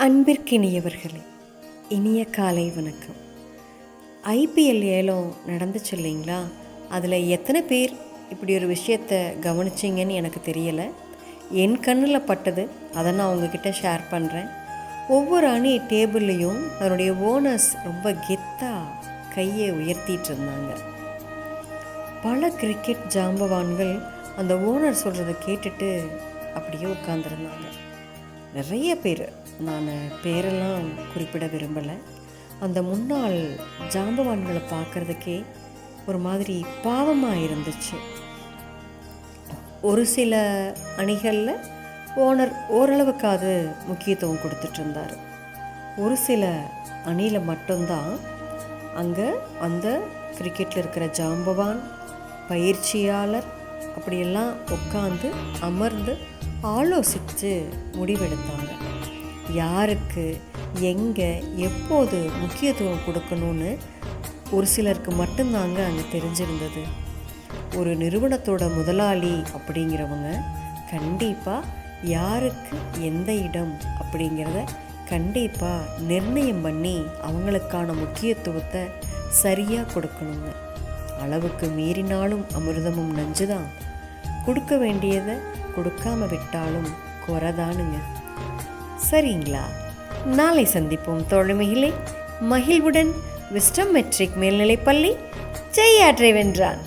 அன்பிற்கினியவர்களே இனிய காலை வணக்கம். ஐபிஎல் ஏலம் நடந்துச்சு இல்லைங்களா? அதில் எத்தனை பேர் இப்படி ஒரு விஷயத்தை கவனிச்சிங்கன்னு எனக்கு தெரியலை. என் கண்ணில் பட்டது அதை நான் உங்ககிட்ட ஷேர் பண்ணுறேன் ஒவ்வொரு அணி டேபிள்லேயும் அதனுடைய ஓனர்ஸ் ரொம்ப கெத்தாக கையை உயர்த்திட்டு இருந்தாங்க. பல கிரிக்கெட் ஜாம்பவான்கள் அந்த ஓனர் சொல்கிறத கேட்டுட்டு அப்படியே உட்காந்துருந்தாங்க நிறைய பேர். நான் பேரெல்லாம் குறிப்பிட விரும்பலை. அந்த முன்னாள் ஜாம்பவான்களை பார்க்குறதுக்கே ஒரு மாதிரி பாவமாக இருந்துச்சு. ஒரு சில அணிகளில் ஓனர் ஓரளவுக்காவது முக்கியத்துவம் கொடுத்துட்டு இருந்தார் ஒரு சில அணியில் மட்டும்தான் அங்கே அந்த கிரிக்கெட்டில் இருக்கிற ஜாம்பவான் பயிற்சியாளர் அப்படியெல்லாம் உட்காந்து அமர்ந்து ஆலோசித்து முடிவெடுத்தாங்க. யாருக்கு எங்கே எப்போது முக்கியத்துவம் கொடுக்கணும்னு ஒரு சிலருக்கு மட்டும்தாங்க அங்கே தெரிஞ்சிருந்தது. ஒரு நிறுவனத்தோட முதலாளி அப்படிங்கிறவங்க கண்டிப்பாக யாருக்கு எந்த இடம் அப்படிங்கிறத கண்டிப்பாக நிர்ணயம் பண்ணி அவங்களுக்கான முக்கியத்துவத்தை சரியாக கொடுக்கணுங்க. அளவுக்கு மீறினாலும் அமிர்தமும் நஞ்சுதான். கொடுக்க வேண்டியதை கொடுக்காம விட்டாலும் குறைதானுங்க. சரிங்களா? நாளை சந்திப்போம் தோழமையிலே மகிழ்வுடன் விஸ்டம் மெட்ரிக் மேல்நிலைப்பள்ளி ஆற்றை வென்றான்